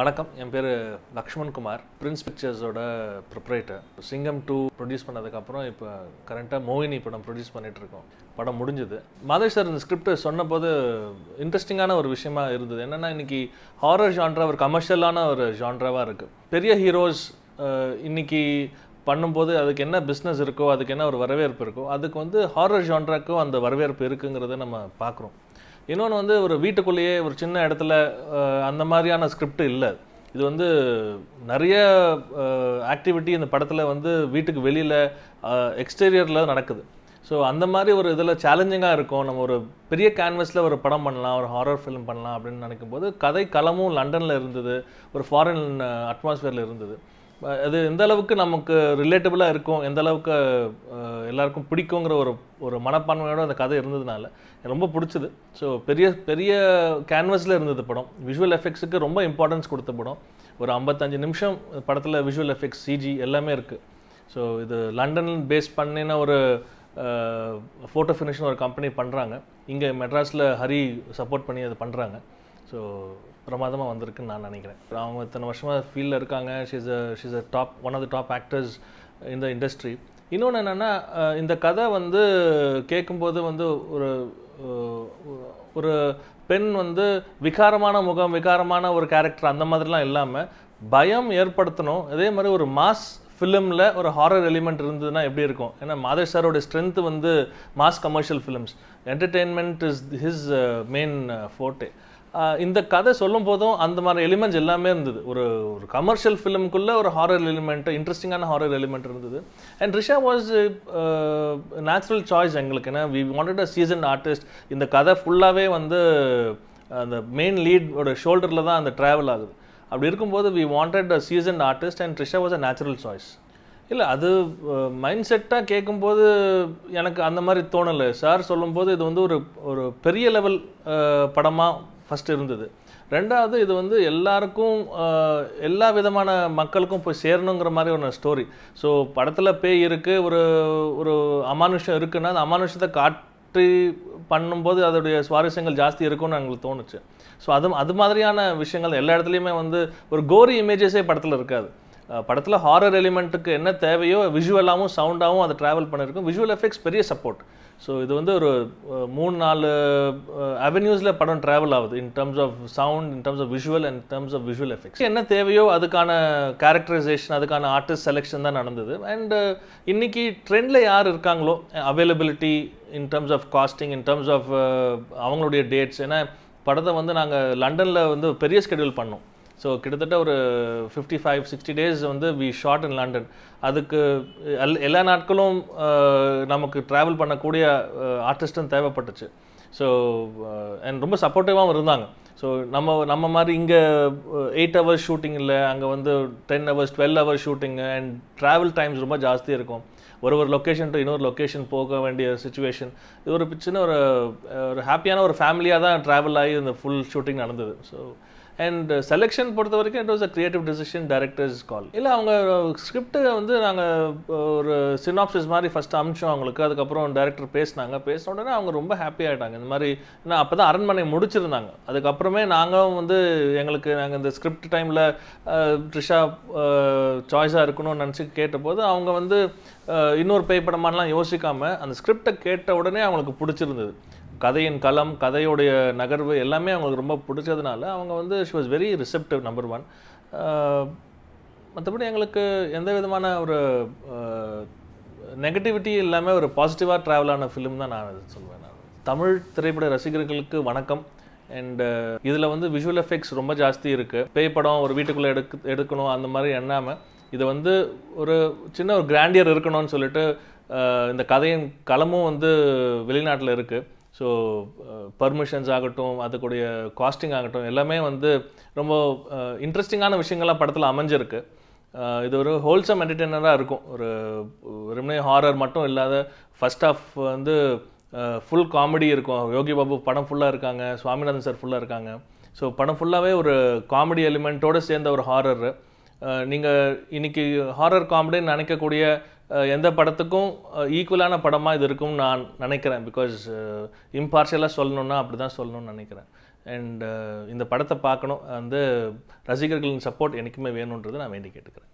வணக்கம். என் பேர் லக்ஷ்மண் குமார். பிரின்ஸ் பிக்சர்ஸோட ப்ரிப்ரேட்டர் சிங்கம் டூ ப்ரொடியூஸ் பண்ணதுக்கப்புறம் இப்போ கரண்ட்டாக மோகினி படம் ப்ரொடியூஸ் பண்ணிகிட்ருக்கோம் படம் முடிஞ்சது. மாதேஷ் சார் இந்த ஸ்கிரிப்ட் சொன்னபோது இன்ட்ரெஸ்டிங்கான ஒரு விஷயமா இருந்தது. என்னென்னா இன்னைக்கு ஹாரர் ஜான்ரா ஒரு கமர்ஷியலான ஒரு ஜான்ராவாக இருக்குது பெரிய ஹீரோஸ் இன்னைக்கு பண்ணும்போது அதுக்கு என்ன பிஸ்னஸ் இருக்கோ அதுக்கு என்ன ஒரு வரவேற்பு இருக்கோ அதுக்கு வந்து ஹாரர் ஜான்ராக்கும் அந்த வரவேற்பு இருக்குங்கிறத நம்ம பார்க்குறோம். இன்னொன்று வந்து ஒரு வீட்டுக்குள்ளேயே ஒரு சின்ன இடத்துல அந்த மாதிரியான ஸ்கிரிப்ட் இல்லை. இது வந்து நிறைய ஆக்டிவிட்டி இந்த படத்தில் வந்து வீட்டுக்கு வெளியில் எக்ஸ்டீரியரில் நடக்குது. ஸோ அந்த மாதிரி ஒரு இதில் சேலஞ்சிங்காக இருக்கும். நம்ம ஒரு பெரிய கேன்வஸில் ஒரு படம் பண்ணலாம் ஒரு ஹாரர் ஃபிலிம் பண்ணலாம் அப்படின்னு நினைக்கும் போது கதை களமும் லண்டனில் இருந்தது ஒரு ஃபாரின் அட்மாஸ்ஃபியரில் இருந்தது. அது எந்த அளவுக்கு நமக்கு ரிலேட்டபிளாக இருக்கும் எந்த அளவுக்கு எல்லாருக்கும் பிடிக்குங்கிற ஒரு ஒரு மனப்பான்மையோட அந்த கதை இருந்ததுனால எனக்கு ரொம்ப பிடிச்சது. ஸோ பெரிய பெரிய கேன்வஸில் இருந்தது படம். விஷுவல் எஃபெக்ட்ஸுக்கு ரொம்ப இம்பார்ட்டன்ஸ் கொடுத்த படம். ஒரு ஐம்பத்தஞ்சு நிமிஷம் படத்தில் விஷுவல் எஃபெக்ட்ஸ் சிஜி எல்லாமே இருக்குது ஸோ இது லண்டன் பேஸ் பண்ணின ஒரு ஃபோட்டோ ஃபினிஷ்னு ஒரு கம்பெனி பண்ணுறாங்க இங்கே மெட்ராஸில் ஹரி சப்போர்ட் பண்ணி அது பண்ணுறாங்க ஸோ பிரமாதமாக வந்திருக்குன்னு நான் நினைக்கிறேன். அவங்க இத்தனை வருஷமாக ஃபீல்டில் இருக்காங்க. She's a she's a top one of the top actors இந்த இண்டஸ்ட்ரி இன்னொன்று என்னென்னா இந்த கதை வந்து கேட்கும்போது வந்து ஒரு ஒரு பெண் வந்து விகாரமான முகம் விகாரமான ஒரு கேரக்டர் அந்த மாதிரிலாம் இல்லாமல் பயம் ஏற்படுத்தணும். அதே மாதிரி ஒரு மாஸ் ஃபிலிமில் ஒரு ஹாரர் எலிமெண்ட் இருந்ததுன்னா எப்படி இருக்கும்? ஏன்னா மாதேஷ் சாரோட ஸ்ட்ரென்த் வந்து mass commercial films entertainment is his main forte இந்த கதை சொல்லும் போதும் அந்த மாதிரி எலிமெண்ட்ஸ் எல்லாமே இருந்தது. ஒரு ஒரு கமர்ஷியல் ஃபிலிம்குள்ளே ஒரு ஹாரர் எலிமெண்ட் இன்ட்ரெஸ்டிங்கான ஹாரர் எலிமெண்ட் இருந்தது. And Risha was natural choice எங்களுக்கு. ஏன்னா we wanted a season artist இந்த கதை ஃபுல்லாகவே வந்து அந்த மெயின் லீடோட ஷோல்டரில் தான் அந்த ட்ராவல் ஆகுது. அப்படி இருக்கும்போது we wanted a season artist and Risha was a natural choice இல்லை அது மைண்ட் செட்டாக கேட்கும்போது எனக்கு அந்த மாதிரி தோணலை. சார் சொல்லும்போது இது வந்து ஒரு ஒரு பெரிய லெவல் படமாக ஃபஸ்ட்டு இருந்தது. ரெண்டாவது இது வந்து எல்லாருக்கும் எல்லா விதமான மக்களுக்கும் போய் சேரணுங்கிற மாதிரி ஒரு ஸ்டோரி ஸோ படத்தில் பேய் இருக்குது ஒரு ஒரு அமானுஷம் இருக்குன்னா அந்த அமானுஷத்தை காட்டி பண்ணும்போது அதோடைய சுவாரஸ்யங்கள் ஜாஸ்தி இருக்கும்னு எங்களுக்கு தோணுச்சு. ஸோ அது அது மாதிரியான விஷயங்கள் எல்லா இடத்துலையுமே வந்து ஒரு கோரி இமேஜஸே படத்தில் இருக்காது. படத்தில் ஹாரர் எலிமெண்ட்டுக்கு என்ன தேவையோ விஷுவலாகவும் சவுண்டாகவும் அதை ட்ராவல் பண்ணியிருக்கும் விஷுவல் எஃபெக்ட்ஸ் பெரிய சப்போர்ட் ஸோ இது வந்து ஒரு மூணு நாலு அவென்யூஸில் படம் ட்ராவல் ஆகுது. In terms of sound in terms of visual and terms of visual effects என்ன தேவையோ அதுக்கான கேரக்டரைசேஷன் அதுக்கான ஆர்டிஸ்ட் செலெக்ஷன் தான் நடந்தது. அண்ட் இன்றைக்கி ட்ரெண்டில் யார் இருக்காங்களோ availability in terms of casting in terms of அவங்களுடைய டேட்ஸ் ஏன்னா படத்தை வந்து நாங்கள் லண்டனில் வந்து பெரிய ஸ்கெடியூல் பண்ணோம். ஸோ கிட்டத்தட்ட ஒரு ஃபிஃப்டி ஃபைவ் சிக்ஸ்டி டேஸ் வந்து வி ஷார்ட் இன் லண்டன் அதுக்கு எல்- எல்லா நாட்களும் நமக்கு ட்ராவல் பண்ணக்கூடிய ஆர்டிஸ்ட்டும் தேவைப்பட்டுச்சு. ஸோ அண்ட் ரொம்ப சப்போர்ட்டிவாகவும் இருந்தாங்க. ஸோ நம்ம நம்ம மாதிரி இங்கே எயிட் ஹவர்ஸ் ஷூட்டிங் இல்லை அங்கே வந்து டென் ஹவர்ஸ் டுவெல் ஹவர்ஸ் ஷூட்டிங்கு அண்ட் ட்ராவல் டைம்ஸ் ரொம்ப ஜாஸ்தி இருக்கும். ஒரு ஒரு லொக்கேஷன் டு இன்னொரு லொக்கேஷன் போக வேண்டிய சுச்சுவேஷன் இது ஒரு சின்ன ஒரு ஒரு ஹாப்பியான ஒரு ஃபேமிலியாக தான் ட்ராவல் ஆகி இந்த ஃபுல் ஷூட்டிங் நடந்தது. ஸோ அண்ட் செலெக்ஷன் uh, பொறுத்த வரைக்கும் it was uh, a creative decision director's call இல்லை அவங்க ஸ்கிரிப்டை வந்து நாங்கள் uh, ஒரு சினாப்சிஸ் மாதிரி ஃபஸ்ட்டு அமிச்சோம் அவங்களுக்கு. அதுக்கப்புறம் டேரக்டர் பேசினாங்க. பேசின உடனே அவங்க ரொம்ப ஹாப்பி ஆகிட்டாங்க இந்த மாதிரி ஏன்னா அப்போ தான் அரண்மனை முடிச்சிருந்தாங்க. அதுக்கப்புறமே நாங்களும் வந்து எங்களுக்கு நாங்கள் இந்த ஸ்கிரிப்ட் டைமில் ட்ரிஷா சாய்ஸாக இருக்கணும்னு நினச்சி கேட்டபோது அவங்க வந்து இன்னொரு பேய் படமானலாம் யோசிக்காமல் அந்த ஸ்கிரிப்டை கேட்ட உடனே அவங்களுக்கு பிடிச்சிருந்தது. கதையின் களம் கதையுடைய நகர்வு எல்லாமே அவங்களுக்கு ரொம்ப பிடிச்சதுனால அவங்க வந்து she was very receptive number one மற்றபடி எங்களுக்கு எந்த விதமான ஒரு நெகட்டிவிட்டி இல்லாமல் ஒரு பாசிட்டிவாக ட்ராவல் ஆன ஃபிலிம் தான் நான் சொல்லுவேன் நான். தமிழ் திரைப்பட ரசிகர்களுக்கு வணக்கம். அண்டு இதில் வந்து விஷுவல் எஃபெக்ட்ஸ் ரொம்ப ஜாஸ்தி இருக்குது பேய் படம் ஒரு வீட்டுக்குள்ளே எடுக்கு எடுக்கணும் அந்த மாதிரி எண்ணாமல் இதை வந்து ஒரு சின்ன ஒரு கிராண்டியர் இருக்கணும்னு சொல்லிட்டு இந்த கதையின் களமும் வந்து வெளிநாட்டில் இருக்குது ஸோ பர்மிஷன்ஸ் uh, ஆகட்டும் அதுக்குடைய காஸ்டிங் ஆகட்டும் எல்லாமே வந்து ரொம்ப uh, இன்ட்ரெஸ்டிங்கான விஷயங்கள்லாம் படத்தில் அமைஞ்சிருக்கு. Uh, இது ஒரு ஹோல்சம் என்டர்டெய்னராக இருக்கும். ஒரு வெறுமனே ஹாரர் மட்டும் இல்லாத ஃபர்ஸ்ட் ஆஃப் வந்து ஃபுல் காமெடி இருக்கும். யோகி பாபு படம் ஃபுல்லாக இருக்காங்க சுவாமிநாதன் சார் ஃபுல்லாக இருக்காங்க. ஸோ படம் ஃபுல்லாகவே ஒரு காமெடி எலிமெண்ட்டோடு சேர்ந்த ஒரு ஹாரர் நீங்கள் இன்றைக்கி ஹாரர் காமெடின்னு நினைக்கக்கூடிய எந்த படத்துக்கும் ஈக்குவலான படமாக இது இருக்கும்னு நான் நினைக்கிறேன். பிகாஸ் இம்பார்ஷியலாக சொல்லணுன்னா அப்படி தான் சொல்லணும்னு நினைக்கிறேன். அண்ட் இந்த படத்தை பார்க்கணும். வந்து ரசிகர்களின் சப்போர்ட் எனக்குமே வேணுன்றது நான் வேண்டி கேட்டுக்கிறேன்.